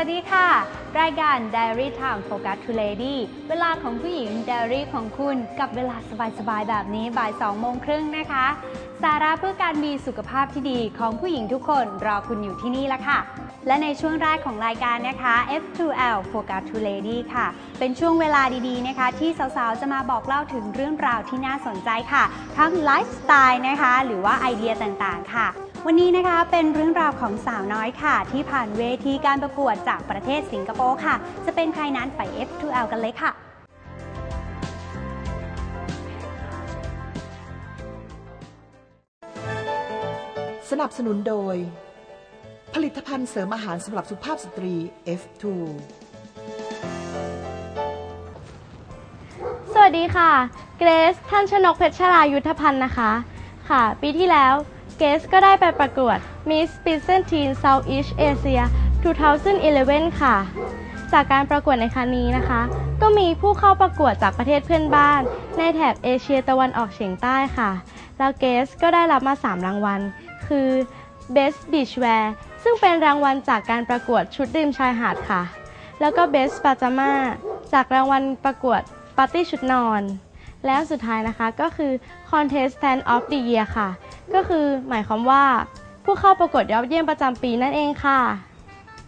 วัสดีค่ะ รายการ Diary Time Focus to Lady เวลาของผู้หญิง Diary ของคุณกับเวลาสบายๆ แบบนี้บ่าย2โมงครึ่งนะคะ สาระเพื่อการมีสุขภาพที่ดีของผู้หญิงทุกคนรอคุณอยู่ที่นี่ละค่ะ และในช่วงแรกของรายการนะคะ F2L Focus to Lady ค่ะ เป็นช่วงเวลาดีๆนะคะ ที่สาวๆ จะมาบอกเล่าถึงเรื่องราวที่น่าสนใจค่ะ ทั้งไลฟ์สไตล์นะคะ หรือว่าไอเดียต่างๆ ค่ะ วันนี้นะคะเป็นเรื่องราวของสาวน้อยค่ะ ที่ผ่านเวทีการประกวดจากประเทศสิงคโปร์ค่ะ จะเป็นใครนั้นไป F2L กันเลยค่ะสนับสนุนโดย ผลิตภัณฑ์เสริมอาหารสำหรับสุภาพสตรี F2 สวัสดีค่ะ เกรซท่านชนกเพชรชรายุทธพันธ์นะคะ ค่ะ ปีที่แล้ว เกรซก็ได้ไปประกวด Miss p r e s e n t e e n Southeast Asia 2011 ค่ะ จากการประกวดในครั้งนี้นะคะ ก็มีผู้เข้าประกวดจากประเทศเพื่อนบ้าน ในแถบเอเชียตะวันออกเฉียงใต้ค่ะ แล้วเกรซก็ได้รับมา 3 รางวัล คือ Best Beachwear ซึ่งเป็นรางวัลจากการประกวดชุดริมชายหาดค่ะ แล้วก็ Best Pajama จากรางวัลประกวดปาร์ตี้ชุดนอน แล้วสุดท้ายนะคะก็คือ Contestant of the Year ค่ะ ก็คือหมายความว่า ผู้เข้าประกวดยอดเยี่ยมประจำปีนั่นเองค่ะ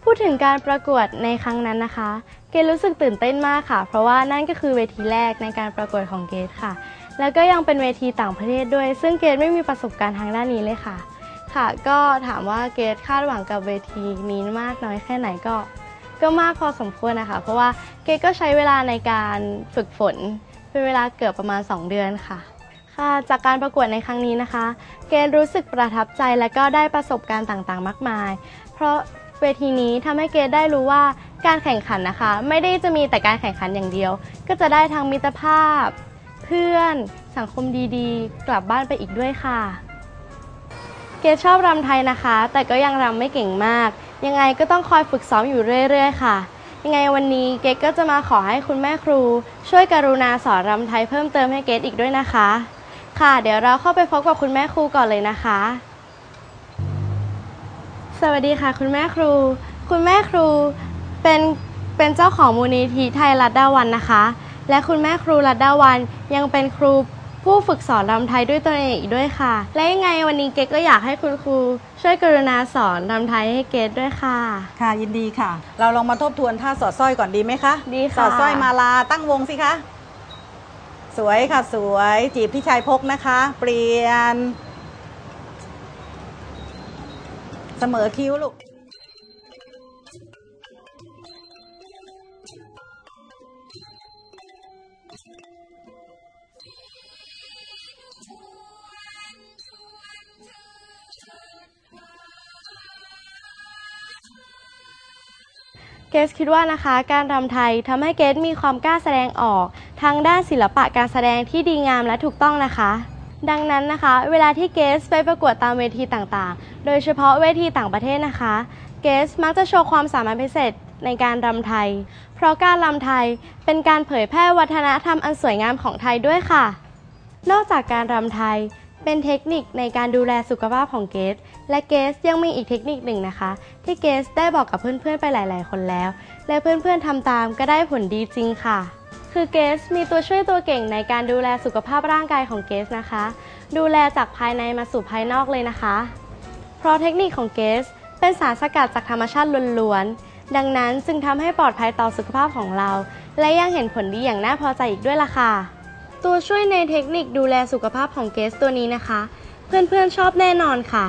พูดถึงการประกวดในครั้งนั้นนะคะ เกดรู้สึกตื่นเต้นมากค่ะ เพราะว่านั่นก็คือเวทีแรกในการประกวดของเกดค่ะ แล้วก็ยังเป็นเวทีต่างประเทศด้วย ซึ่งเกดไม่มีประสบการณ์ทางด้านนี้เลยค่ะ ค่ะ ก็ถามว่าเกดคาดหวังกับเวทีนี้มากน้อยแค่ไหนก็ก็มากพอสมควรนะคะ เพราะว่าเกดก็ใช้เวลาในการฝึกฝน เป็นเวลาเกือบประมาณ 2 เดือนค่ะ ค่ะ จากการประกวดในครั้งนี้นะคะ เกดรู้สึกประทับใจและก็ได้ประสบการณ์ต่างๆ มากมาย เพราะเวทีนี้ทำให้เกดได้รู้ว่าการแข่งขันนะคะ ไม่ได้จะมีแต่การแข่งขันอย่างเดียว ก็จะได้ทั้งมิตรภาพ เพื่อน สังคมดีๆ กลับบ้านไปอีกด้วยค่ะ เกดชอบรำไทยนะคะ แต่ก็ยังรำไม่เก่งมาก ยังไงก็ต้องคอยฝึกซ้อมอยู่เรื่อย ๆ ค่ะ ยังไงวันนี้เกดก็จะมาขอให้คุณแม่ครู ช่วยกรุณาสอนรำไทยเพิ่มเติมให้เกดอีกด้วยนะคะ ค่ะเดี๋ยวเราเข้าไปพบกับคุณแม่ครูก่อนเลยนะคะ สวัสดีค่ะ คุณแม่ครู คุณแม่ครูเป็นเป็นเจ้าของมูลนิธิไทยรัตดาวันนะคะ และคุณแม่ครูรัตดาวันยังเป็นครู ผู้ฝึกสอนรำไทยด้วยตัวเองอีกด้วยค่ะ และยังไงวันนี้เกดก็อยากให้คุณครู ช่วยกรุณาสอนรำไทยให้เกดด้วยค่ะ ค่ะยินดีค่ะ เราลองมาทบทวนท่าสอดสร้อยก่อนดีไหมคะดีค่ะ สอดสร้อยมาลาตั้งวงสิคะสวยค่ะสวยจีบพี่ชายพกนะคะ เปลี่ยน เสมอคิ้วลูก เกสคิดว่านะคะการรำไทยทำให้เกสมีความกล้าแสดงออกทางด้านศิลปะการแสดงที่ดีงามและถูกต้องนะคะ ดังนั้นนะคะ เวลาที่เกสไปประกวดตามเวทีต่างๆ โดยเฉพาะเวทีต่างประเทศนะคะ เกสมักจะโชว์ความสามารถพิเศษในการรำไทย เพราะการรำไทยเป็นการเผยแพร่วัฒนธรรมอันสวยงามของไทยด้วยค่ะ นอกจากการรำไทย เป็นเทคนิคในการดูแลสุขภาพของเกส และเกสยังมีอีกเทคนิคหนึ่งนะคะ ที่เกสได้บอกกับเพื่อนๆไปหลายๆ คนแล้ว และเพื่อนๆทำตามก็ได้ผลดีจริงค่ะ คือเกสมีตัวช่วยตัวเก่งในการดูแลสุขภาพร่างกายของเกสนะคะ ดูแลจากภายในมาสู่ภายนอกเลยนะคะ เพราะเทคนิคของเกสเป็นสารสกัดจากธรรมชาติล้วนๆ ดังนั้นจึงทำให้ปลอดภัยต่อสุขภาพของเรา และยังเห็นผลดีอย่างน่าพอใจอีกด้วยล่ะค่ะ ตัวช่วยในเทคนิคดูแลสุขภาพของเกสตัวนี้นะคะ เพื่อนๆชอบแน่นอนค่ะ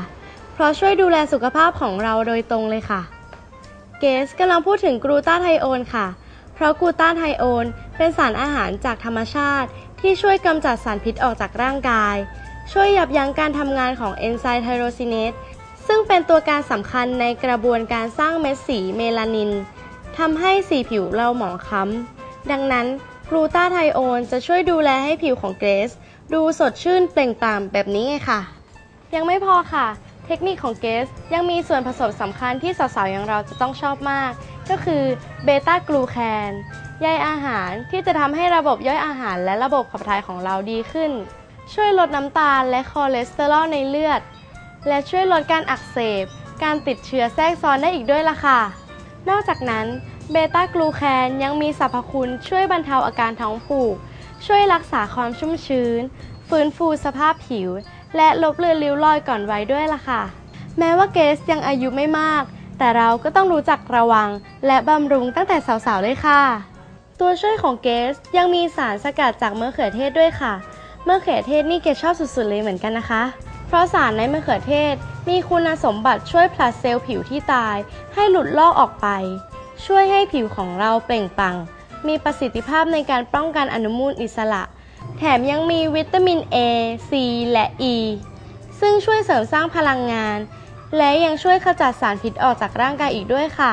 เพราะช่วยดูแลสุขภาพของเราโดยตรงเลยค่ะ เกสกำลังพูดถึงกลูตาไทโอนค่ะ เพราะกลูตาไทโอนเป็นสารอาหารจากธรรมชาติ ที่ช่วยกำจัดสารพิษออกจากร่างกาย ช่วยยับยั้งการทำงานของเอนไซม์ไทโรซินเนสซึ่งเป็นตัวการสำคัญในกระบวนการสร้างเม็ดสีเมลานินทำให้สีผิวเราหมองคล้ำดังนั้น กลูตาไทโอนจะช่วยดูแลให้ผิวของเกรซดูสดชื่นเปล่งปลั่งแบบนี้ไงค่ะ ยังไม่พอค่ะ เทคนิคของเกสยังมีส่วนผสมสำคัญที่สาวๆ อย่างเราจะต้องชอบมาก ก็คือเบต้ากลูแคนใยอาหารที่จะทำให้ระบบย่อยอาหารและระบบขับถ่ายของเราดีขึ้น ช่วยลดน้ำตาลและคอเลสเตอรอลในเลือด และช่วยลดการอักเสบ การติดเชื้อแทรกซ้อนได้อีกด้วยล่ะค่ะ นอกจากนั้น เบต้ากลูแคนยังมีสรรพคุณช่วยบรรเทาอาการท้องผูก ช่วยรักษาความชุ่มชื้น ฟื้นฟูสภาพผิว และลบเลือนริ้วรอยก่อนวัยด้วยล่ะค่ะ แม้ว่าเกสยังอายุไม่มาก แต่เราก็ต้องรู้จักระวัง และบำรุงตั้งแต่สาวๆเลยค่ะ ตัวช่วยของเกสยังมีสารสกัดจากมะเขือเทศด้วยค่ะมะเขือเทศนี่เกสชอบสุดๆเลยเหมือนกันนะคะ เพราะสารในมะเขือเทศมีคุณสมบัติช่วยผลัดเซลล์ผิวที่ตาย ให้หลุดลอกออกไป ช่วยให้ผิวของเราเปล่งปลั่งมีประสิทธิภาพในการป้องกันอนุมูลอิสระ แถมยังมีวิตามิน A C และ E ซึ่งช่วยเสริมสร้างพลังงาน และยังช่วยขจัดสารพิษออกจากร่างกายอีกด้วยค่ะ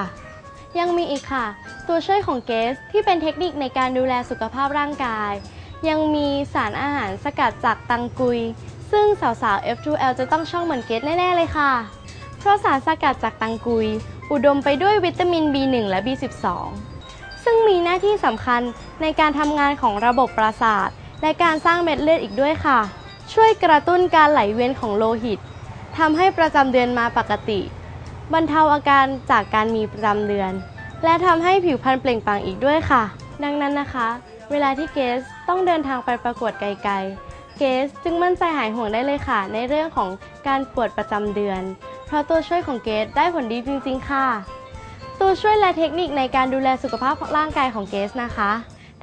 ยังมีอีกค่ะ ตัวช่วยของเกสที่เป็นเทคนิคในการดูแลสุขภาพร่างกาย ยังมีสารอาหารสกัดจากตังกุย ซึ่งสาวๆ F2L จะต้องช่องเหมือนเกสแน่ ๆ เลยค่ะ เพราะสารสกัดจากตังกุย อุดมไปด้วยวิตามิน B1 และ B12 ซึ่งมีหน้าที่สำคัญในการทำงานของระบบประสาท และการสร้างเม็ดเลือดอีกด้วยค่ะ ช่วยกระตุ้นการไหลเวียนของโลหิตทำให้ประจำเดือนมาปกติ บรรเทาอาการจากการมีประจำเดือน และทำให้ผิวพรรณเปล่งปลั่งอีกด้วยค่ะ ดังนั้นนะคะ เวลาที่เกสต้องเดินทางไปประกวดไกลๆ เกสจึงมั่นใจหายห่วงได้เลยค่ะ ในเรื่องของการปวดประจำเดือน เพราะตัวช่วยของเกสได้ผลดีจริง ๆ ค่ะ ตัวช่วยและเทคนิคในการดูแลสุขภาพร่างกายของเกสนะคะ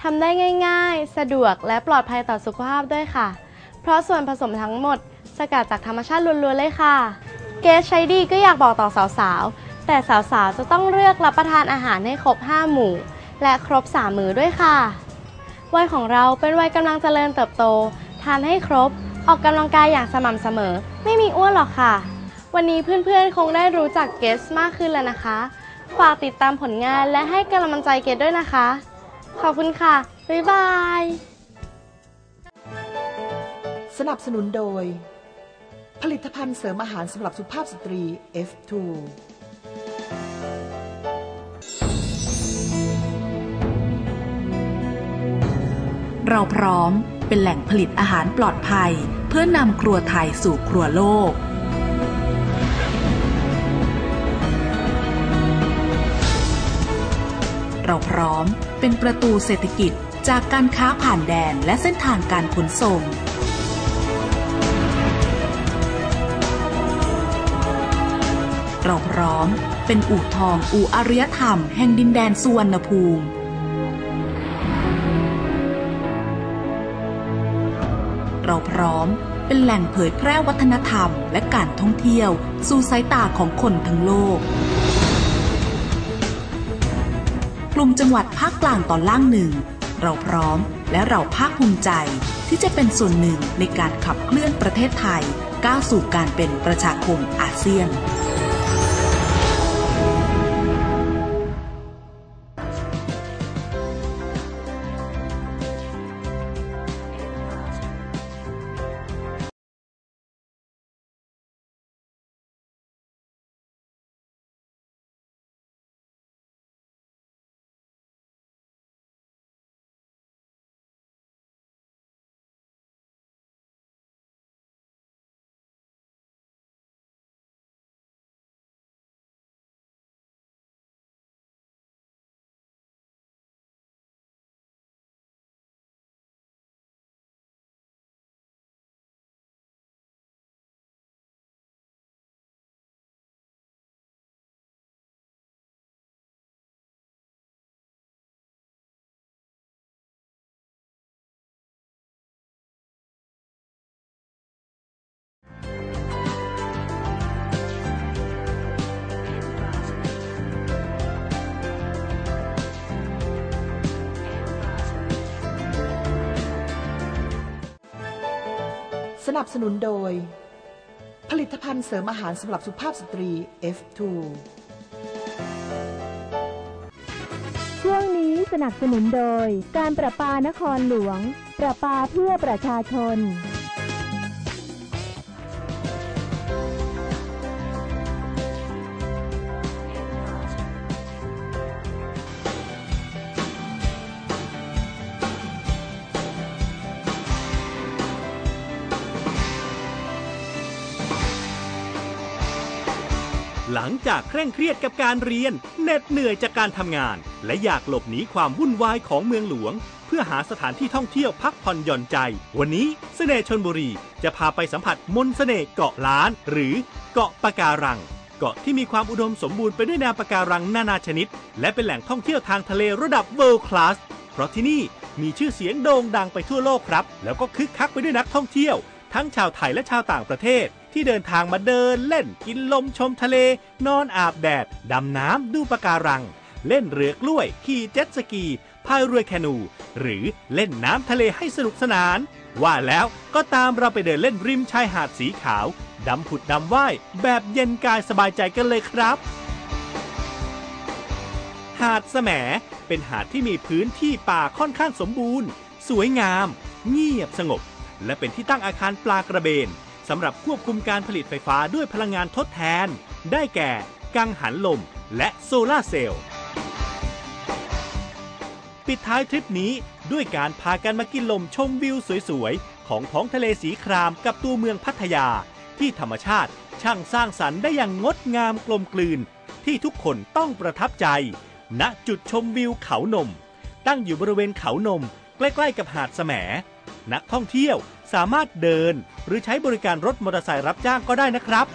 ทำได้ง่าย ๆ สะดวกและปลอดภัยต่อสุขภาพด้วยค่ะ เพราะส่วนผสมทั้งหมด สกัดจากธรรมชาติล้วนๆเลยค่ะ เกสใช้ดีก็อยากบอกต่อสาวๆ แต่สาวๆ จะต้องเลือกรับประทานอาหารให้ครบ 5 หมู่ และครบ 3 มื้อด้วยค่ะ วัยของเราเป็นวัยกำลังเจริญเติบโต ทานให้ครบ ออกกำลังกายอย่างสม่ำเสมอ ไม่มีอ้วนหรอกค่ะ วันนี้เพื่อนๆ คงได้รู้จักเกสมากขึ้นแล้วนะคะ ฝากติดตามผลงานและให้กำลังใจเกสด้วยนะคะ ขอบคุณค่ะ บ๊ายบาย สนับสนุนโดย ผลิตภัณฑ์เสริมอาหารสำหรับสุภาพสตรี F2 เราพร้อมเป็นแหล่งผลิตอาหารปลอดภัย เพื่อนำครัวไทยสู่ครัวโลก เราพร้อม เป็นประตูเศรษฐกิจจากการค้าผ่านแดนและเส้นทางการขนส่ง เราพร้อม เป็นอู่ทองอู่อารยธรรมแห่งดินแดนสุวรรณภูมิ เราพร้อม เป็นแหล่งเผยแพร่วัฒนธรรมและการท่องเที่ยว สู่สายตาของคนทั้งโลกก ลุ่มจังหวัดภาคกลางตอนล่างหนึ่ง เราพร้อมและเราภาคภูมิใจ ที่จะเป็นส่วนหนึ่งในการขับเคลื่อนประเทศไทย ก้าวสู่การเป็นประชาคมอาเซียน นับสนุนโดยผลิลิตภัณฑ์เสริมอาหารสำหรับสุภาพสตรี F2 ช่วงนี้สนับสนุนโดย การประปานครหลวง ประปาเพื่อประชาชน หลังจากเคร่งเครียดกับการเรียนเหน็ดเหนื่อยจากการทำงาน และอยากหลบหนีความวุ่นวายของเมืองหลวง เพื่อหาสถานที่ท่องเที่ยวพักผ่อนหย่อนใจ วันนี้เสน่ห์ชนบุรีจะพาไปสัมผัสมนต์เสน่ห์เกาะล้าน หรือเกาะปะการัง เกาะที่มีความอุดมสมบูรณ์ไปด้วยแนวปะการังนานาชนิด และเป็นแหล่งท่องเที่ยวทางทะเลระดับ world class เพราะที่นี่มีชื่อเสียงโด่งดังไปทั่วโลกครับ แล้วก็คึกคักไปด้วยนักท่องเที่ยว ทั้งชาวไทยและชาวต่างประเทศที่เดินทางมาเดินเล่นกินลมชมทะเล นอนอาบแดด ดำน้ำดูปะการัง เล่นเรือกล้วย ขี่เจ็ตสกีพายเรือแคนู หรือเล่นน้ำทะเลให้สนุกสนาน ว่าแล้วก็ตามเราไปเดินเล่นริมชายหาดสีขาวดำผุดดำว่ายแบบเย็นกายสบายใจกันเลยครับ หาดแสมเป็นหาดที่มีพื้นที่ป่าค่อนข้างสมบูรณ์ สวยงาม เงียบสงบ และเป็นที่ตั้งอาคารปลากระเบน สำหรับควบคุมการผลิตไฟฟ้าด้วยพลังงานทดแทน ได้แก่ กังหันลม และโซลาเซลล์ ปิดท้ายทริปนี้ด้วยการพากันมากินลมชมวิวสวยๆ ของท้องทะเลสีครามกับตัวเมืองพัทยา ที่ธรรมชาติช่างสร้างสรรค์ได้อย่างงดงามกลมกลืน ที่ทุกคนต้องประทับใจ ณจุดชมวิวเขานม ตั้งอยู่บริเวณเขานม ใกล้ๆกับหาดแสมนักท่องเที่ยว สามารถเดินหรือใช้บริการรถมอเตอร์ไซค์รับจ้างก็ได้นะครับ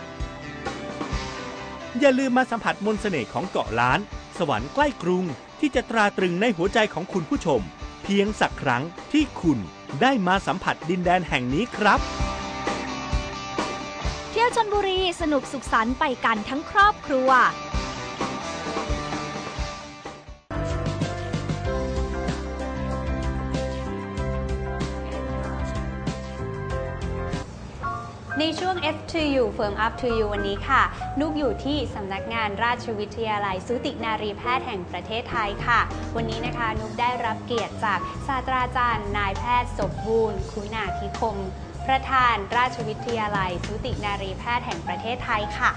อย่าลืมมาสัมผัสมนต์เสน่ห์ของเกาะล้าน สวรรค์ใกล้กรุง ที่จะตราตรึงในหัวใจของคุณผู้ชม เพียงสักครั้งที่คุณได้มาสัมผัสดินแดนแห่งนี้ครับ เที่ยวชนบุรีสนุกสุขสันต์ไปกันทั้งครอบครัว ในช่วง F2U Firm Up to You วันนี้ค่ะ นุกอยู่ที่สำนักงานราชวิทยาลัยสูตินารีแพทย์แห่งประเทศไทยค่ะ วันนี้นะคะนุกได้รับเกียรติจากศาสตราจารย์ นายแพทย์สมบูรณ์ คุณาธิคม ประธานราชวิทยาลัยสูตินารีแพทย์แห่งประเทศไทยค่ะ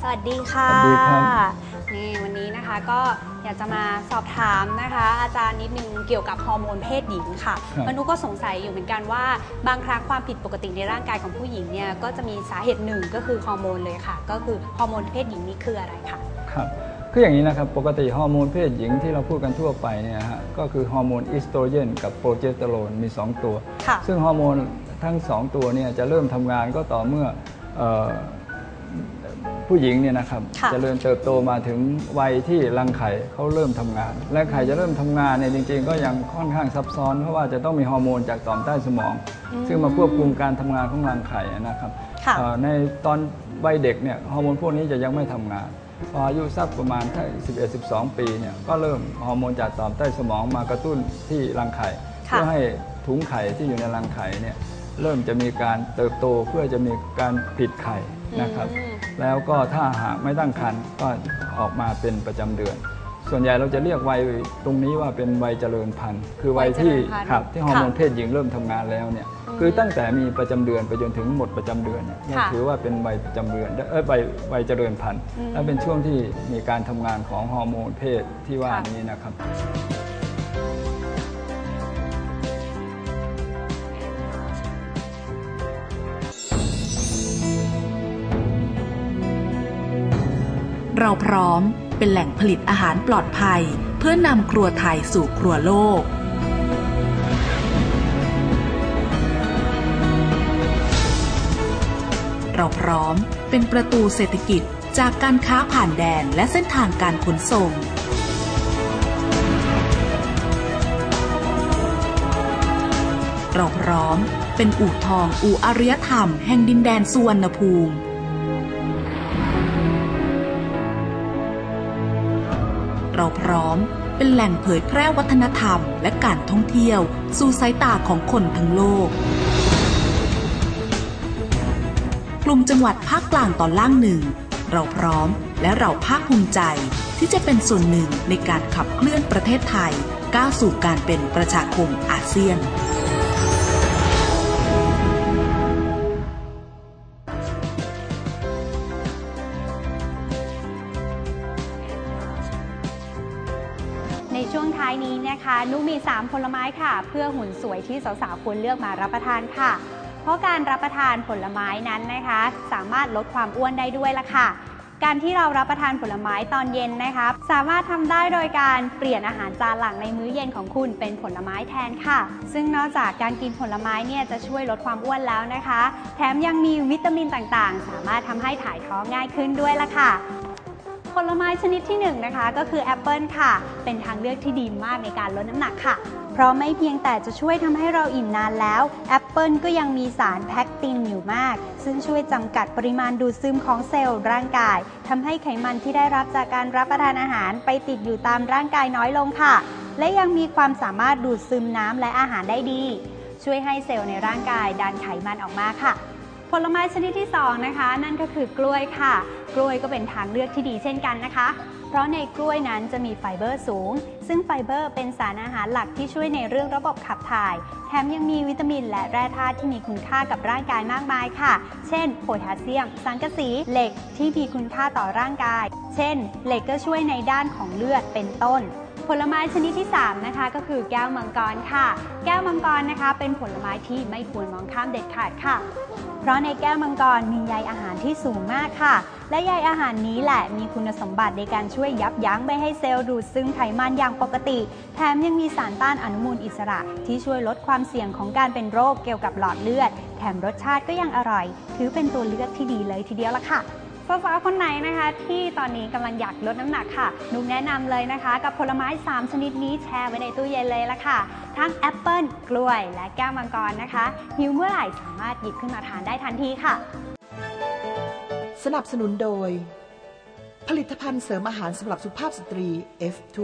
สวัสดีค่ะสวัสดีครับ นี่วันนี้นะคะก็ อยากจะมาสอบถามนะคะ อาจารย์นิดนึงเกี่ยวกับฮอร์โมนเพศหญิงค่ะครับเพราะนุกก็สงสัยอยู่เหมือนกันว่า บางครั้งความผิดปกติในร่างกายของผู้หญิงเนี่ยก็จะมีสาเหตุหนึ่งก็คือฮอร์โมนเลยค่ะ ก็คือฮอร์โมนเพศหญิงนี่คืออะไรคะครับคืออย่างนี้นะครับ ปกติฮอร์โมนเพศหญิงที่เราพูดกันทั่วไปเนี่ยฮะก็คือฮอร์โมนอิสโตรเจนกับโปรเจสเตอโรนมี 2 ตัว ค่ะ ซึ่งฮอร์โมนทั้ง 2 ตัวเนี่ยจะเริ่มทำงานก็ต่อเมื่อเอ่อ ผู้หญิงเนี่ยนะครับค่ะจเจริญเติบโตมาถึงวัยที่รังไข่เขาเริ่มทำงาน และไข่จะเริ่มทำงานเนี่ยจริง ๆ ก็ยังค่อนข้างซับซ้อนเพราะว่าจะต้องมีฮอร์โมนจากต่อมใต้สมอง ซึ่งมาควบคุมการทำงานของรังไข่นะครับค่ะเอ่อในตอนวัยเด็กเนี่ยฮอร์โมนพวกนี้จะยังไม่ทำงานพออายุสักประมาณถ้า11 12 ปีเนี่ยก็เริ่มฮอร์โมนจากต่อมใต้สมองมากระตุ้นที่รังไข่ค่ะเพื่อให้ถุงไข่ที่อยู่ในรังไข่เนี่ยเริ่มจะมีการเติบโตเพื่อจะมีการผลิดไข่นะครับอืม แล้วก็ถ้าหากไม่ตั้งครรภ์ก็ออกมาเป็นประจำเดือน ส่วนใหญ่เราจะเรียกวัยตรงนี้ว่าเป็นวัยเจริญพันธุ์ คือวัยที่วัยเจริญพันธุ์ครับที่ฮอร์โมนค่ะเพศหญิงเริ่มทำงานแล้วเนี่ยอืมคือตั้งแต่มีประจำเดือนไปจนถึงหมดประจำเดือนเนี่ยเราค่ะ ถือว่าเป็นวัยประจำเดือนเออวัยวัยเจริญพันธุ์อืมและเป็นช่วงที่มีการทำงานของฮอร์โมนเพศที่ว่าค่ะนี้นะครับ เราพร้อมเป็นแหล่งผลิตอาหารปลอดภัย เพื่อนำครัวไทยสู่ครัวโลกเราพร้อมเป็นประตูเศรษฐกิจจากการค้าผ่านแดนและเส้นทางการขนส่ง เราพร้อมเป็นอู่ทองอู่อารยธรรมแห่งดินแดนสุวรรณภูมิ ม เป็นแหล่งเผยแพร่วัฒนธรรม และการท่องเที่ยว สู่สายตาของคนทั้งโลก กลุ่มจังหวัดภาคกลางตอนล่างหนึ่ง เราพร้อมและเราภาคภูมิใจ ที่จะเป็นส่วนหนึ่งในการขับเคลื่อนประเทศไทย ก้าวสู่การเป็นประชาคมอาเซียนใน นุมี 3 ผลไม้ค่ะ เพื่อหุ่นสวยที่สาวๆควรเลือกมารับประทานค่ะ เพราะการรับประทานผลไม้นั้นนะคะ สามารถลดความอ้วนได้ด้วยละค่ะ การที่เรารับประทานผลไม้ตอนเย็นนะคะสามารถทำได้โดยการเปลี่ยนอาหารจานหลังในมื้อเย็นของคุณเป็นผลไม้แทนค่ะ ซึ่งนอกจากการกินผลไม้เนี่ยจะช่วยลดความอ้วนแล้วนะคะ แถมยังมีวิตามินต่างๆ สามารถทำให้ถ่ายท้องง่ายขึ้นด้วยละค่ะ ผลไม้ชนิดที่1นงนะคะก็คือแอปเปิลค่ะ เป็นทางเลือกที่ดีมากในการลดน้ำหนักค่ะ เพราะไม่เพียงแต่จะช่วยทำให้เราอิ่มนานแล้วแอปเปิลก็ยังมีสารแพคตินอยู่มาก ซึ่งช่วยจำกัดปริมาณดูดซึมของเซลล์ร่างกายทำให้ไขมันที่ได้รับจากการรับประทานอาหารไปติดอยู่ตามร่างกายน้อยลงค่ะ และยังมีความสามารถดูดซึมน้ำและอาหารได้ดี ช่วยให้เซลล์ในร่างกายดันไขมันออกมาค่ะ ผลไม้ชนิดที่ 2 นะคะ นั่นก็คือกล้วยค่ะ กล้วยก็เป็นทางเลือกที่ดีเช่นกันนะคะ เพราะในกล้วยนั้นจะมีไฟเบอร์สูง ซึ่งไฟเบอร์เป็นสารอาหารหลักที่ช่วยในเรื่องระบบขับถ่าย แถมยังมีวิตามินและแร่ธาตุที่มีคุณค่ากับร่างกายมากมายค่ะ เช่นโพแทสเซียมสังกะสีเหล็กที่มีคุณค่าต่อร่างกาย เช่น เหล็กก็ช่วยในด้านของเลือดเป็นต้นผลไม้ชนิดที่ 3 นะคะ ก็คือแก้วมังกรค่ะ แก้วมังกรนะคะ เป็นผลไม้ที่ไม่ควรมองข้ามเด็ดขาดค่ะ เพราะในแก้วมังกรมีใยอาหารที่สูงมากค่ะ และใยอาหารนี้แหละมีคุณสมบัติในการช่วยยับยั้งไม่ให้เซลล์ดูดซึมไขมันอย่างปกติ แถมยังมีสารต้านอนุมูลอิสระ ที่ช่วยลดความเสี่ยงของการเป็นโรคเกี่ยวกับหลอดเลือด แถมรสชาติก็ยังอร่อย ถือเป็นตัวเลือกที่ดีเลยทีเดียวละค่ะ สาวๆคนไหนนะคะ ที่ตอนนี้กำลังอยากลดน้ำหนักค่ะ นุกแนะนำเลยนะคะ กับผลไม้ 3 ชนิดนี้แช่ไว้ในตู้เย็นเลยละค่ะ ทั้งแอปเปิลกล้วย และแก้วมังกรนะคะ หิวเมื่อไหร่สามารถหยิบขึ้นมาทานได้ทันทีค่ะ สนับสนุนโดย ผลิตภัณฑ์เสริมอาหารสำหรับสุภาพสตรี F2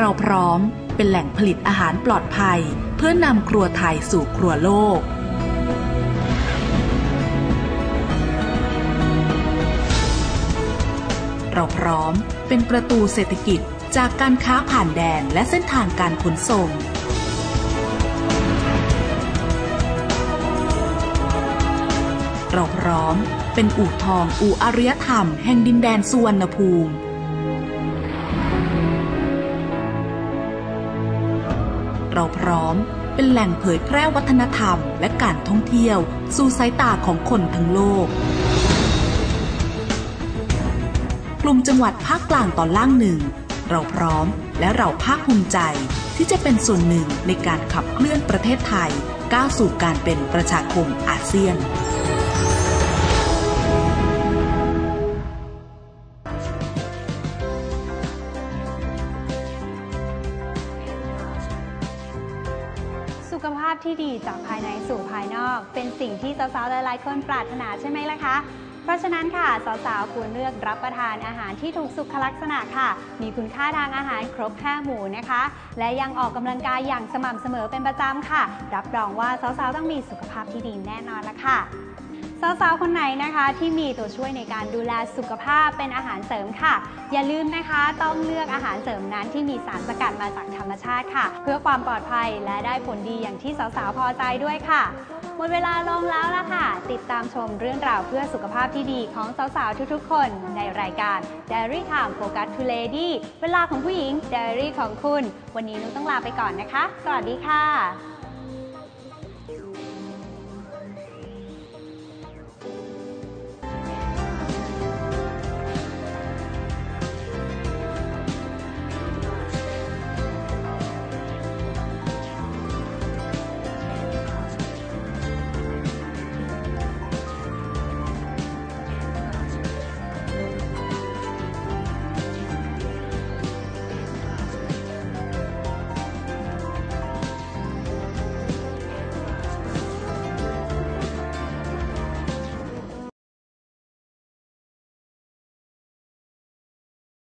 เราพร้อมเป็นแหล่งผลิตอาหารปลอดภัย เพื่อนำครัวไทยสู่ครัวโลก เราพร้อมเป็นประตูเศรษฐกิจจากการค้าผ่านแดนและเส้นทางการขนส่งเราพร้อมเป็นอู่ทองอู่อารยธรรมแห่งดินแดนสุวรรณภูมิ เราพร้อม เป็นแหล่งเผยแพร่วัฒนธรรม และการท่องเที่ยว สู่สายตาของคนทั้งโลก กลุ่มจังหวัดภาคกลางตอนล่างหนึ่ง เราพร้อมและเราภาคภูมิใจที่จะเป็นส่วนหนึ่งในการขับเคลื่อนประเทศไทย ก้าวสู่การเป็นประชาคมอาเซียน จากภายในสู่ภายนอก เป็นสิ่งที่สาวๆหลายๆคนปรารถนาใช่ไหมล่ะคะ เพราะฉะนั้นค่ะสาวๆควรเลือกรับประทานอาหารที่ถูกสุขลักษณะค่ะ มีคุณค่าทางอาหารครบ5หมู่นะคะ และยังออกกำลังกายอย่างสม่ำเสมอเป็นประจำค่ะ รับรองว่าสาวๆต้องมีสุขภาพที่ดีแน่นอนละค่ะ สาวๆ คนไหนนะคะที่มีตัวช่วยในการดูแลสุขภาพเป็นอาหารเสริมค่ะ อย่าลืมนะคะต้องเลือกอาหารเสริมนั้นที่มีสารสกัดมาจากธรรมชาติค่ะ เพื่อความปลอดภัยและได้ผลดีอย่างที่สาวๆ พอใจด้วยค่ะ หมดเวลาลงแล้วละค่ะ ติดตามชมเรื่องราวเพื่อสุขภาพที่ดีของสาวๆ ทุกๆ คนในรายการ Diary Time Focus to Lady เวลาของผู้หญิง Diary ของคุณ วันนี้นุ้งต้องลาไปก่อนนะคะ สวัสดีค่ะ